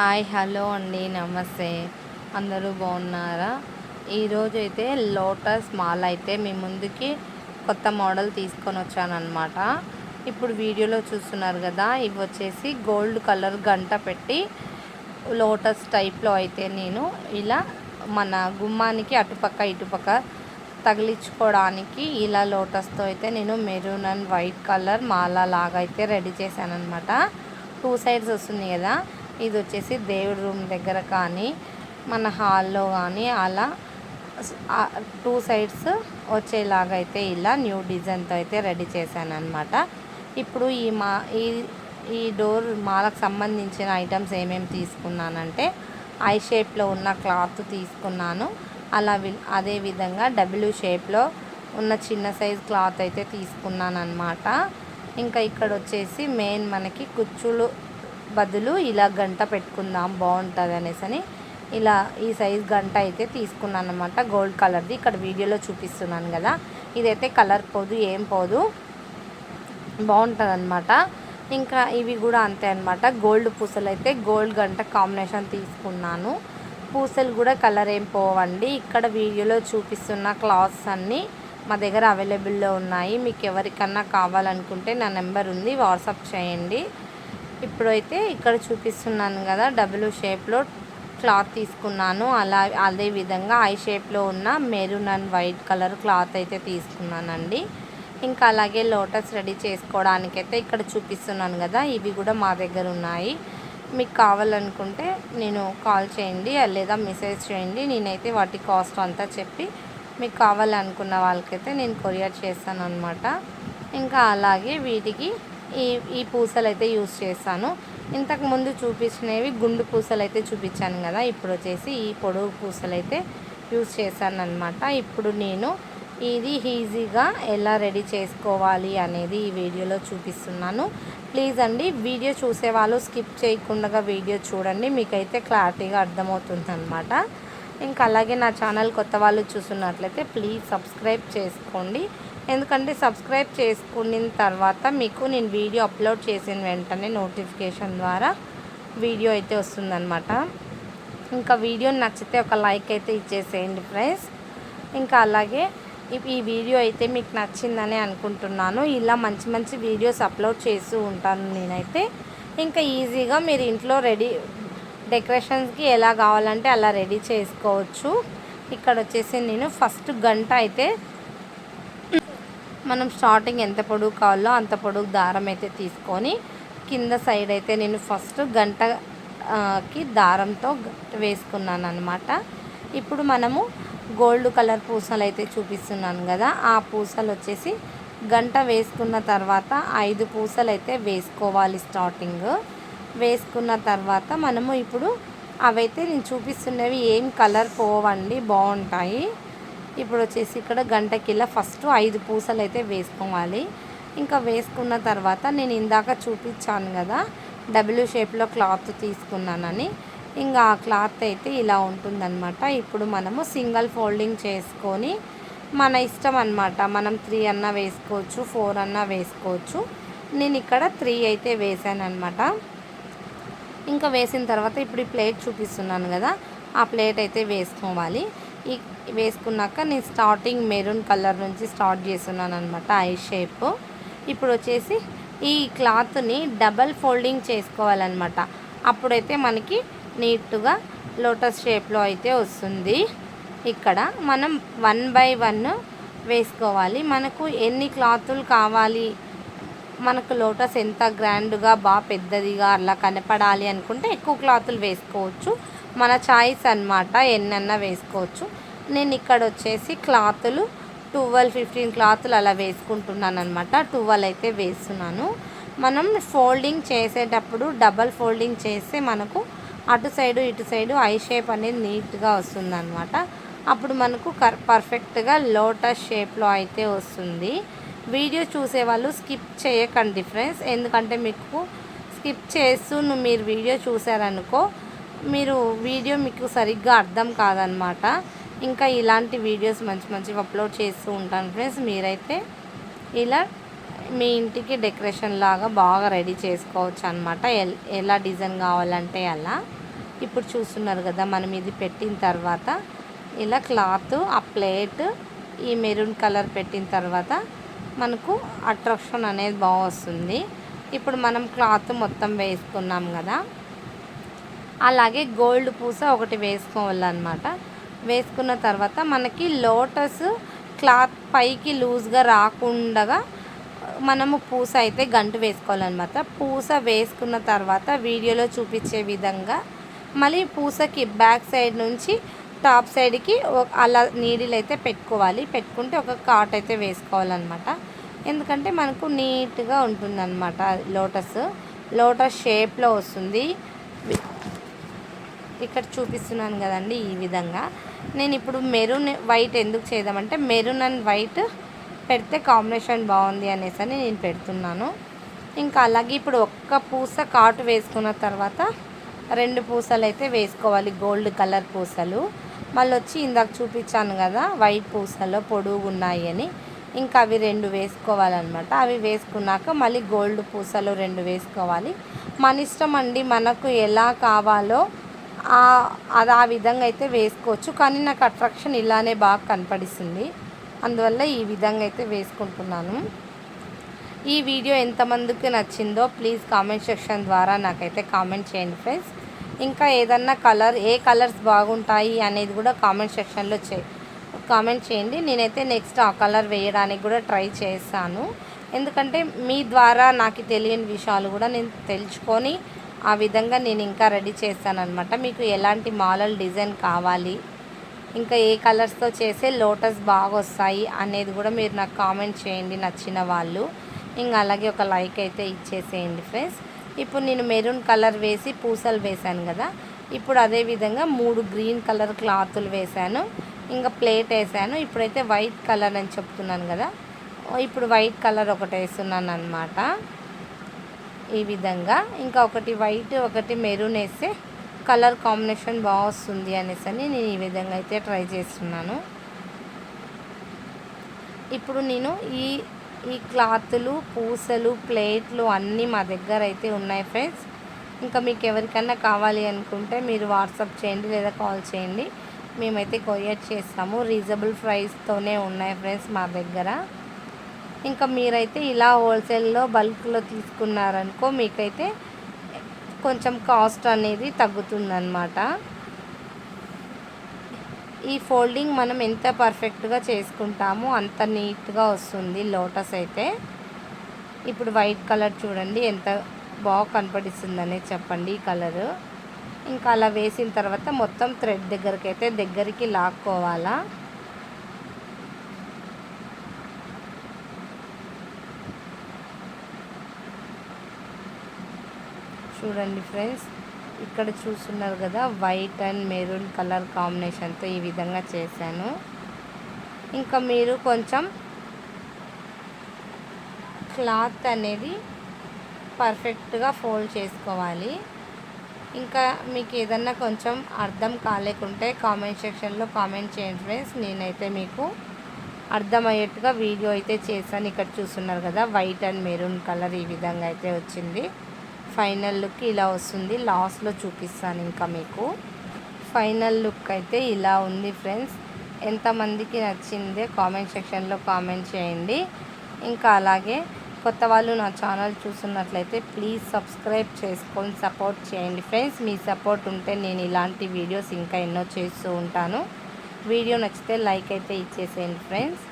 Hi hello అండి నమస్తే. అందరూ బాగున్నారా? ఈరోజు అయితే లోటస్ మాల్ అయితే మీ ముందుకి కొత్త మోడల్ తీసుకొని వచ్చానమాట ఇప్పుడు వీడియోలో చూస్తున్నారు కదా ఇవి వచ్చేసి గోల్డ్ కలర్ గంట పెట్టి లోటస్ టైప్లో అయితే నేను ఇలా మన గుమ్మానికి అటుపక్క ఇటుపక్క తగిలించుకోవడానికి ఇలా లోటస్తో అయితే నేను మెరూన్ అండ్ వైట్ కలర్ మాల లాగా అయితే రెడీ చేశాను అనమాట టూ సైడ్స్ వస్తుంది కదా ఇది వచ్చేసి దేవుడి రూమ్ దగ్గర కానీ మన హాల్లో కానీ అలా టూ సైడ్స్ వచ్చేలాగా అయితే ఇలా న్యూ డిజైన్తో అయితే రెడీ చేశాను అనమాట ఇప్పుడు ఈ మా ఈ ఈ డోర్ మాలకు సంబంధించిన ఐటమ్స్ ఏమేమి తీసుకున్నానంటే ఐ షేప్లో ఉన్న క్లాత్ తీసుకున్నాను. అలా అదే విధంగా డబ్ల్యూ షేప్లో ఉన్న చిన్న సైజ్ క్లాత్ అయితే తీసుకున్నాను అనమాట ఇంకా ఇక్కడ వచ్చేసి మెయిన్ మనకి కుచ్చులు బదులు ఇలా గంట పెట్టుకుందాం బాగుంటుంది అనేసి అని ఇలా ఈ సైజ్ గంట అయితే తీసుకున్నాను అనమాట గోల్డ్ కలర్ది. ఇక్కడ వీడియోలో చూపిస్తున్నాను కదా. ఇదైతే కలర్ పోదు ఏం పోదు. బాగుంటుంది అనమాట ఇంకా ఇవి కూడా అంతే అనమాట గోల్డ్ పూసలు అయితే గోల్డ్ గంట కాంబినేషన్ తీసుకున్నాను. పూసలు కూడా కలర్ ఏం పోవండి. ఇక్కడ వీడియోలో చూపిస్తున్న క్లాత్స్ అన్నీ మా దగ్గర అవైలబుల్లో ఉన్నాయి. మీకు ఎవరికన్నా కావాలనుకుంటే నా నెంబర్ ఉంది. వాట్సాప్ చేయండి. ఇప్పుడైతే ఇక్కడ చూపిస్తున్నాను కదా డబుల్ షేప్లో క్లాత్ తీసుకున్నాను. అలా అదే విధంగా ఐ షేప్లో ఉన్న maroon and white colour cloth అయితే తీసుకున్నానండి. ఇంకా అలాగే లోటస్ రెడీ చేసుకోవడానికైతే ఇక్కడ చూపిస్తున్నాను కదా ఇవి కూడా మా దగ్గర ఉన్నాయి. మీకు కావాలనుకుంటే నేను కాల్ చేయండి లేదా మెసేజ్ చేయండి. నేనైతే వాటి కాస్ట్ అంతా చెప్పి మీకు కావాలనుకున్న వాళ్ళకైతే నేను కొరియర్ చేస్తాను అనమాట ఇంకా అలాగే వీటికి ఈ ఈ పూసలు అయితే యూస్ చేస్తాను ఇంతకు ముందు చూపించినవి గుండు పూసలు అయితే చూపించాను కదా ఇప్పుడు వచ్చేసి ఈ పొడవు పూసలు అయితే యూస్ చేశాను అనమాట ఇప్పుడు నేను ఇది ఈజీగా ఎలా రెడీ చేసుకోవాలి అనేది ఈ వీడియోలో చూపిస్తున్నాను. ప్లీజ్ అండి వీడియో చూసే వాళ్ళు స్కిప్ చేయకుండా వీడియో చూడండి మీకైతే క్లారిటీగా అర్థమవుతుంది అనమాట ఇంకా అలాగే నా ఛానల్ కొత్త వాళ్ళు చూస్తున్నట్లయితే ప్లీజ్ సబ్స్క్రైబ్ చేసుకోండి. ఎందుకంటే సబ్స్క్రైబ్ చేసుకున్న తర్వాత మీకు నేను వీడియో అప్లోడ్ చేసిన వెంటనే నోటిఫికేషన్ ద్వారా వీడియో అయితే వస్తుందన్నమాట. ఇంకా వీడియో నచ్చితే ఒక లైక్ అయితే ఇచ్చేసేయండి ఫ్రెండ్స్. ఇంకా అలాగే ఈ వీడియో అయితే మీకు నచ్చిందని అనుకుంటున్నాను. ఇలా మంచి మంచి వీడియోస్ అప్లోడ్ చేస్తూ ఉంటాను నేనైతే. ఇంకా ఈజీగా మీరు ఇంట్లో రెడీ డెకరేషన్స్కి ఎలా కావాలంటే అలా రెడీ చేసుకోవచ్చు. ఇక్కడ వచ్చేసి నేను ఫస్ట్ గంట అయితే మనం స్టార్టింగ్ ఎంత పొడుగు కావాలో అంత పొడుగు దారం అయితే తీసుకొని కింద సైడ్ అయితే నేను ఫస్ట్ గంటకి దారంతో వేసుకున్నాను అనమాట ఇప్పుడు మనము గోల్డ్ కలర్ పూసలు అయితే చూపిస్తున్నాను కదా ఆ పూసలు వచ్చేసి గంట వేసుకున్న తర్వాత ఐదు పూసలు అయితే వేసుకోవాలి స్టార్టింగ్. వేసుకున్న తర్వాత మనము ఇప్పుడు అవైతే నేను చూపిస్తున్నవి ఏం కలర్ పోవండి బాగుంటాయి. ఇప్పుడు వచ్చేసి ఇక్కడ గంటకిలా ఫస్ట్ ఐదు పూసలు అయితే వేసుకోవాలి. ఇంకా వేసుకున్న తర్వాత నేను ఇందాక చూపించాను కదా డబ్ల్యూ షేప్లో క్లాత్ తీసుకున్నానని. ఇంకా ఆ క్లాత్ అయితే ఇలా ఉంటుందన్నమాట. ఇప్పుడు మనము సింగిల్ ఫోల్డింగ్ చేసుకొని మన ఇష్టం అనమాట మనం త్రీ అన్నా వేసుకోవచ్చు ఫోర్ అన్నా వేసుకోవచ్చు. నేను ఇక్కడ త్రీ అయితే వేసాను అనమాట ఇంకా వేసిన తర్వాత ఇప్పుడు ఈ ప్లేట్ చూపిస్తున్నాను కదా ఆ ప్లేట్ అయితే వేసుకోవాలి. ఈ వేసుకున్నాక నేను స్టార్టింగ్ మెరూన్ కలర్ నుంచి స్టార్ట్ చేస్తున్నాను అనమాట ఐ షేప్ ఇప్పుడు వచ్చేసి ఈ క్లాత్ని డబల్ ఫోల్డింగ్ చేసుకోవాలన్నమాట. అప్పుడైతే మనకి నీట్గా లోటస్ షేప్లో అయితే వస్తుంది. ఇక్కడ మనం వన్ బై వన్ వేసుకోవాలి. మనకు ఎన్ని క్లాతులు కావాలి? మనకు లోటస్ ఎంత గ్రాండ్గా బాగా పెద్దదిగా అలా కనపడాలి అనుకుంటే ఎక్కువ క్లాతులు వేసుకోవచ్చు. మన చాయిస్ అనమాట ఎన్నన్నా వేసుకోవచ్చు. నేను ఇక్కడ వచ్చేసి క్లాతులు ట్వెల్వ్ ఫిఫ్టీన్ క్లాతులు అలా వేసుకుంటున్నాను అనమాట ట్వెల్వ్ అయితే వేస్తున్నాను. మనం ఫోల్డింగ్ చేసేటప్పుడు డబల్ ఫోల్డింగ్ చేస్తే మనకు అటు సైడు ఇటు సైడు ఐ షేప్ అనేది నీట్గా వస్తుంది అనమాట అప్పుడు మనకు కర్ పర్ఫెక్ట్గా లోటస్ షేప్లో అయితే వస్తుంది. వీడియో చూసేవాళ్ళు స్కిప్ చేయకండి ఫ్రెండ్స్. ఎందుకంటే మీకు స్కిప్ చేస్తూ మీరు వీడియో చూసారనుకో మీరు వీడియో మీకు సరిగ్గా అర్థం కాదనమాట. ఇంకా ఇలాంటి వీడియోస్ మంచి మంచివి అప్లోడ్ చేస్తూ ఉంటాను ఫ్రెండ్స్. మీరైతే ఇలా మీ ఇంటికి డెకరేషన్ లాగా బాగా రెడీ చేసుకోవచ్చు అనమాట. ఎలా డిజైన్ కావాలంటే అలా. ఇప్పుడు చూస్తున్నారు కదా మనం ఇది పెట్టిన తర్వాత ఇలా క్లాత్ ఆ ప్లేట్ ఈ మెరూన్ కలర్ పెట్టిన తర్వాత మనకు అట్రాక్షన్ అనేది బాగా వస్తుంది. ఇప్పుడు మనం క్లాత్ మొత్తం వేసుకున్నాం కదా. అలాగే గోల్డ్ పూస ఒకటి వేసుకోవాలన్నమాట. వేసుకున్న తర్వాత మనకి లోటస్ క్లాత్ పైకి లూజ్గా రాకుండా మనము పూస అయితే గంటు వేసుకోవాలన్నమాట. పూస వేసుకున్న తర్వాత వీడియోలో చూపించే విధంగా మళ్ళీ పూసకి బ్యాక్ సైడ్ నుంచి టాప్ సైడ్కి అలా నీడిల్ అయితే పెట్టుకోవాలి. పెట్టుకుంటే ఒక కాట్ అయితే వేసుకోవాలన్నమాట. ఎందుకంటే మనకు నీట్గా ఉంటుందన్నమాట లోటస్. లోటస్ షేప్లో వస్తుంది. ఇక్కడ చూపిస్తున్నాను కదండి ఈ విధంగా. నేను ఇప్పుడు మెరూన్ వైట్ ఎందుకు చేద్దామంటే మెరూన్ అండ్ వైట్ పెడితే కాంబినేషన్ బాగుంది అనేసి అని నేను పెడుతున్నాను. ఇంకా అలాగే ఇప్పుడు ఒక్క పూస కాటు వేసుకున్న తర్వాత రెండు పూసలు అయితే వేసుకోవాలి. గోల్డ్ కలర్ పూసలు. మళ్ళీ వచ్చి ఇందాక చూపించాను కదా వైట్ పూసలో పొడుగు అని. ఇంకా అవి రెండు వేసుకోవాలన్నమాట. అవి వేసుకున్నాక మళ్ళీ గోల్డ్ పూసలు రెండు వేసుకోవాలి. మన ఇష్టం అండి మనకు ఎలా కావాలో అది ఆ విధంగా అయితే వేసుకోవచ్చు. కానీ నాకు అట్రాక్షన్ ఇలానే బాగా కనపడిస్తుంది. అందువల్ల ఈ విధంగా అయితే వేసుకుంటున్నాను. ఈ వీడియో ఎంతమందికి నచ్చిందో ప్లీజ్ కామెంట్ సెక్షన్ ద్వారా నాకైతే కామెంట్ చేయండి ఫ్రెండ్స్. ఇంకా ఏదన్నా కలర్ ఏ కలర్స్ బాగుంటాయి అనేది కూడా కామెంట్ సెక్షన్లో చే కామెంట్ చేయండి. నేనైతే నెక్స్ట్ ఆ కలర్ వేయడానికి కూడా ట్రై చేస్తాను ఎందుకంటే మీ ద్వారా నాకు తెలియని విషయాలు కూడా నేను తెలుసుకొని ఆ విధంగా నేను ఇంకా రెడీ చేస్తానమాట మీకు ఎలాంటి మాలల్ డిజైన్ కావాలి ఇంకా ఏ కలర్స్తో చేసే లోటస్ బాగా వస్తాయి అనేది కూడా మీరు నాకు కామెంట్ చేయండి నచ్చిన వాళ్ళు. ఇంకా అలాగే ఒక లైక్ అయితే ఇచ్చేసేయండి ఫ్రెండ్స్. ఇప్పుడు నేను మెరూన్ కలర్ వేసి పూసలు వేశాను కదా. ఇప్పుడు అదే విధంగా మూడు గ్రీన్ కలర్ క్లాతులు వేశాను. ఇంకా ప్లేట్ వేసాను ఇప్పుడైతే వైట్ కలర్ అని చెప్తున్నాను కదా. ఇప్పుడు వైట్ కలర్ ఒకటి వేస్తున్నాను అనమాట ఈ విధంగా ఇంకా ఒకటి వైట్ ఒకటి మెరూన్ వేస్తే కలర్ కాంబినేషన్ బాగా వస్తుంది అనేసి అని నేను ఈ విధంగా అయితే ట్రై చేస్తున్నాను. ఇప్పుడు నేను ఈ ఈ క్లాతులు పూసలు ప్లేట్లు అన్నీ మా దగ్గర అయితే ఉన్నాయి ఫ్రెండ్స్. ఇంకా మీకు ఎవరికైనా కావాలి అనుకుంటే మీరు వాట్సాప్ చేయండి లేదా కాల్ చేయండి. మేమైతే కొరియర్ చేస్తాము. రీజనబుల్ ప్రైస్తోనే ఉన్నాయి ఫ్రెండ్స్ మా దగ్గర. ఇంకా మీరైతే ఇలా హోల్సేల్లో బల్క్లో తీసుకున్నారనుకో మీకైతే కొంచెం కాస్ట్ అనేది తగ్గుతుందన్నమాట. ఈ ఫోల్డింగ్ మనం ఎంత పర్ఫెక్ట్గా చేసుకుంటామో అంత నీట్గా వస్తుంది లోటస్ అయితే. ఇప్పుడు వైట్ కలర్ చూడండి ఎంత బాగా కనపడిస్తుందనే చెప్పండి ఈ కలరు. ఇంకా అలా వేసిన తర్వాత మొత్తం థ్రెడ్ దగ్గరికి అయితే దగ్గరికి లాక్కోవాలా. చూడండి ఫ్రెండ్స్ ఇక్కడ చూస్తున్నారు కదా వైట్ అండ్ మెరూన్ కలర్ కాంబినేషన్తో ఈ విధంగా చేశాను. ఇంకా మీరు కొంచెం క్లాత్ అనేది పర్ఫెక్ట్గా ఫోల్డ్ చేసుకోవాలి. ఇంకా మీకు ఏదన్నా కొంచెం అర్థం కాలేకుంటే కామెంట్ సెక్షన్లో కామెంట్ చేయండి ఫ్రెండ్స్. నేనైతే మీకు అర్థమయ్యేట్టుగా వీడియో అయితే చేశాను. ఇక్కడ చూస్తున్నారు కదా వైట్ అండ్ మెరూన్ కలర్ ఈ విధంగా అయితే వచ్చింది. ఫైనల్ లుక్ ఇలా వస్తుంది. లాస్ట్లో చూపిస్తాను ఇంకా మీకు. ఫైనల్ లుక్ అయితే ఇలా ఉంది ఫ్రెండ్స్. ఎంతమందికి నచ్చిందే కామెంట్ సెక్షన్లో కామెంట్ చేయండి. ఇంకా అలాగే కొత్త వాళ్ళు నా ఛానల్ చూస్తున్నట్లయితే ప్లీజ్ సబ్స్క్రైబ్ చేసుకొని సపోర్ట్ చేయండి ఫ్రెండ్స్. మీ సపోర్ట్ ఉంటే నేను ఇలాంటి వీడియోస్ ఇంకా ఎన్నో చేస్తూ ఉంటాను. వీడియో నచ్చితే లైక్ అయితే ఇచ్చేసేయండి ఫ్రెండ్స్.